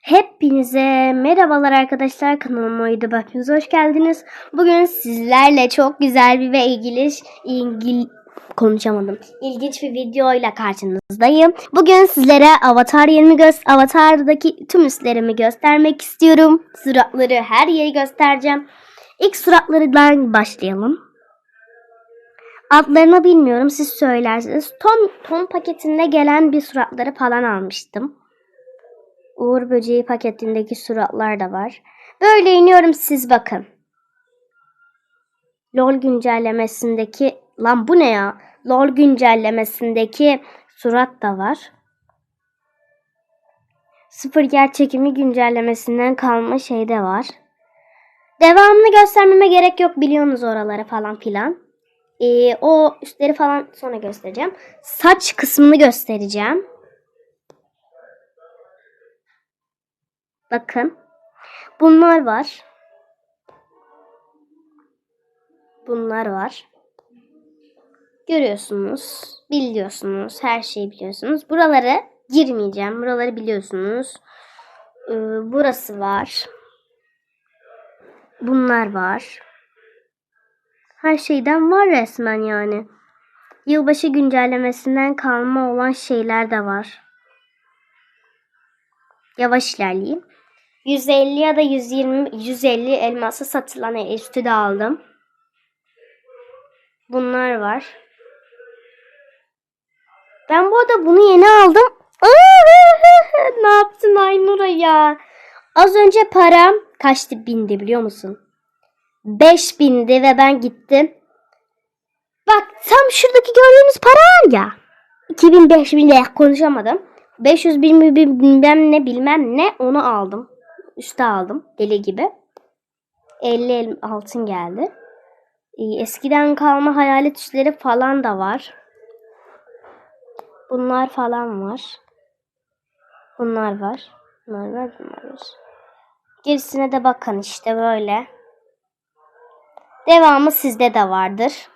Hepinize merhabalar arkadaşlar kanalıma uydu bakınız hoş geldiniz. Bugün sizlerle çok güzel bir ve ilgili ilgili konuşamadım. İlginç bir videoyla karşınızdayım. Bugün sizlere Avatar 20 göz Avatar'daki tüm üslerimi göstermek istiyorum. Suratları her yeri göstereceğim. İlk suratlarından başlayalım. Adlarını bilmiyorum siz söylersiniz. Ton, ton paketinde gelen bir suratları falan almıştım. Uğur böceği paketindeki suratlar da var. Böyle iniyorum siz bakın. LOL güncellemesindeki lan bu ne ya? LOL güncellemesindeki surat da var. Sıfır yer çekimi güncellemesinden kalma şey de var. Devamını göstermeme gerek yok biliyorsunuz oraları falan filan. Ee, o üstleri falan sonra göstereceğim. Saç kısmını göstereceğim. Bakın. Bunlar var. Bunlar var. Görüyorsunuz. Biliyorsunuz. Her şeyi biliyorsunuz. Buraları girmeyeceğim. Buraları biliyorsunuz. Ee, burası var. Bunlar var. Her şeyden var resmen yani. Yılbaşı güncellemesinden kalma olan şeyler de var. Yavaş ilerleyeyim. 150 ya da 120 150 elması satılan üstü de aldım. Bunlar var. Ben bu arada bunu yeni aldım. ne yaptın Aynur'a ya? Az önce param kaçtı bindi biliyor musun? 5 bindi ve ben gittim. Bak tam şuradaki gördüğünüz para var ya. 2000 5000 lira konuşamadım. 500 bin bilmem ne bilmem ne onu aldım. Üste aldım deli gibi. 50 el altın geldi. Ee, Eskiden kalma hayalet işleri falan da var. Bunlar falan var. Bunlar var. Bunlar var, bunlar var. Gerisine de bakın işte böyle. Devamı sizde de vardır.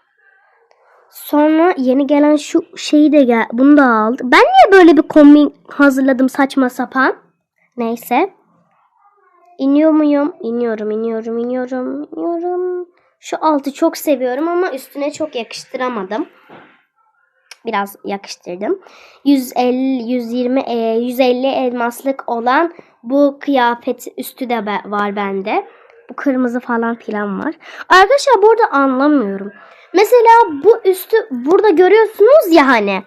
Sonra yeni gelen şu şeyi de gel bunu da aldım. Ben niye böyle bir kombin hazırladım saçma sapan? Neyse. İniyor muyum? İniyorum, iniyorum, iniyorum, iniyorum. Şu altı çok seviyorum ama üstüne çok yakıştıramadım. Biraz yakıştırdım. 150 120 e, 150 elmaslık olan bu kıyafet üstü de var bende. Bu kırmızı falan filan var. Arkadaşlar burada anlamıyorum. Mesela bu üstü burada görüyorsunuz ya hani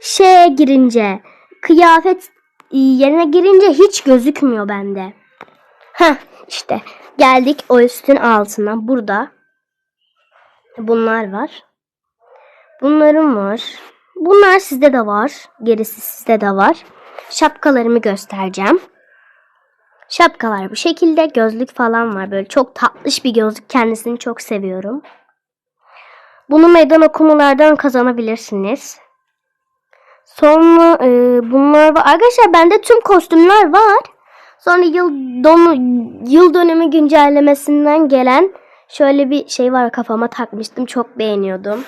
şeye girince kıyafet yerine girince hiç gözükmüyor bende. Heh işte geldik o üstün altına. Burada bunlar var. Bunların var. Bunlar sizde de var. Gerisi sizde de var. Şapkalarımı göstereceğim. Şapkalar bu şekilde. Gözlük falan var. Böyle çok tatlış bir gözlük. Kendisini çok seviyorum. Bunu meydan okumalardan kazanabilirsiniz. Sonra e, bunlar var. Arkadaşlar bende tüm kostümler var. Sonra yıl donu yıl dönümü güncellemesinden gelen şöyle bir şey var kafama takmıştım. Çok beğeniyordum.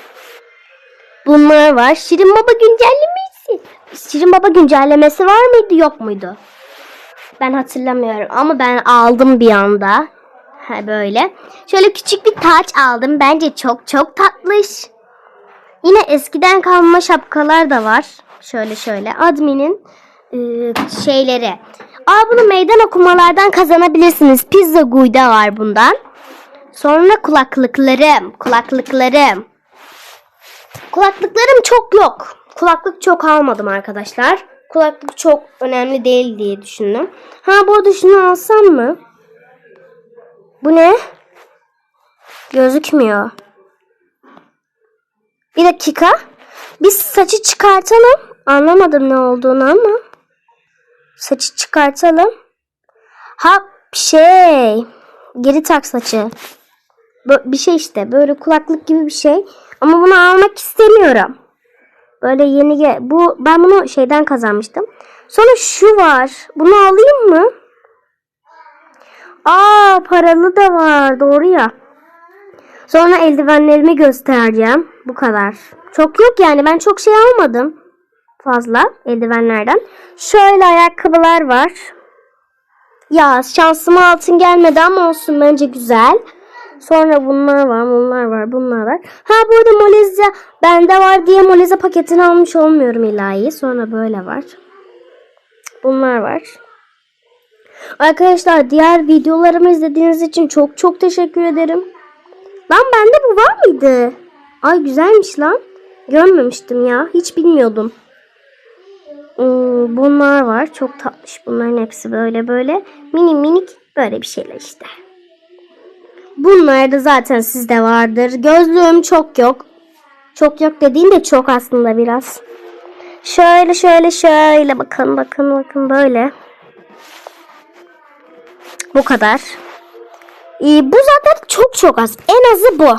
Bunlar var. Şirin Baba güncellemesi. Şirin Baba güncellemesi var mıydı yok muydu? Ben hatırlamıyorum ama ben aldım bir anda. Ha böyle. Şöyle küçük bir taç aldım. Bence çok çok tatlış. Yine eskiden kalma şapkalar da var. Şöyle şöyle. Admin'in e, şeyleri. Aa bunu meydan okumalardan kazanabilirsiniz. Pizza Guy'da var bundan. Sonra kulaklıklarım. Kulaklıklarım. Kulaklıklarım çok yok. Kulaklık çok almadım arkadaşlar. Kulaklık çok önemli değil diye düşündüm. Ha bu arada şunu alsam mı? Bu ne? Gözükmüyor. Bir dakika. Biz saçı çıkartalım. Anlamadım ne olduğunu ama. Saçı çıkartalım. Ha şey. Geri tak saçı. Bir şey işte. Böyle kulaklık gibi bir şey. Ama bunu almak istemiyorum. Böyle yeni bu ben bunu şeyden kazanmıştım. Sonra şu var. Bunu alayım mı? Aa paralı da var. Doğru ya. Sonra eldivenlerimi göstereceğim. Bu kadar. Çok yok yani. Ben çok şey almadım. Fazla eldivenlerden. Şöyle ayakkabılar var. Ya şansıma altın gelmedi ama olsun bence güzel. Sonra bunlar var, bunlar var, bunlar var. Ha bu arada Moleza bende var diye Moleza paketini almış olmuyorum ilahi. Sonra böyle var. Bunlar var. Arkadaşlar diğer videolarımı izlediğiniz için çok çok teşekkür ederim. Lan bende bu var mıydı? Ay güzelmiş lan. Görmemiştim ya. Hiç bilmiyordum. Hmm, bunlar var. Çok tatlış. Bunların hepsi böyle böyle. Mini minik böyle bir şeyler işte. Bunlar da zaten sizde vardır. Gözlüğüm çok yok. Çok yok dediğim de çok aslında biraz. Şöyle şöyle şöyle bakın bakın bakın böyle. Bu kadar. Ee, bu zaten çok çok az. En azı bu.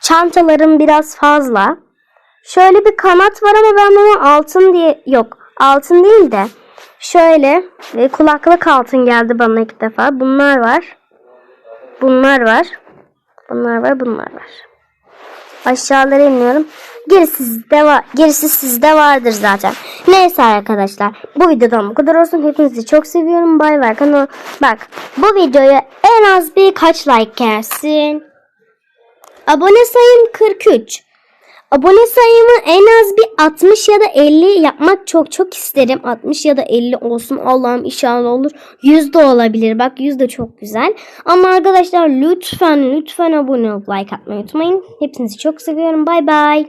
Çantalarım biraz fazla. Şöyle bir kanat var ama ben bunu altın diye yok. Altın değil de şöyle ve kulaklık altın geldi bana ilk defa. Bunlar var. Bunlar var. Bunlar var, bunlar var. Aşağılara iniyorum. Gerisi sizde var. Gerisi sizde vardır zaten. Neyse arkadaşlar. Bu videodan bu kadar olsun. Hepinizi çok seviyorum. Bay bay. Kanal. Bak bu videoya en az birkaç like gelsin. Abone sayım 43. Abone sayımı en az bir 60 ya da 50 yapmak çok çok isterim. 60 ya da 50 olsun Allah'ım inşallah olur. 100 de olabilir. Bak 100 de çok güzel. Ama arkadaşlar lütfen lütfen abone olup like atmayı unutmayın. Hepinizi çok seviyorum. Bay bay.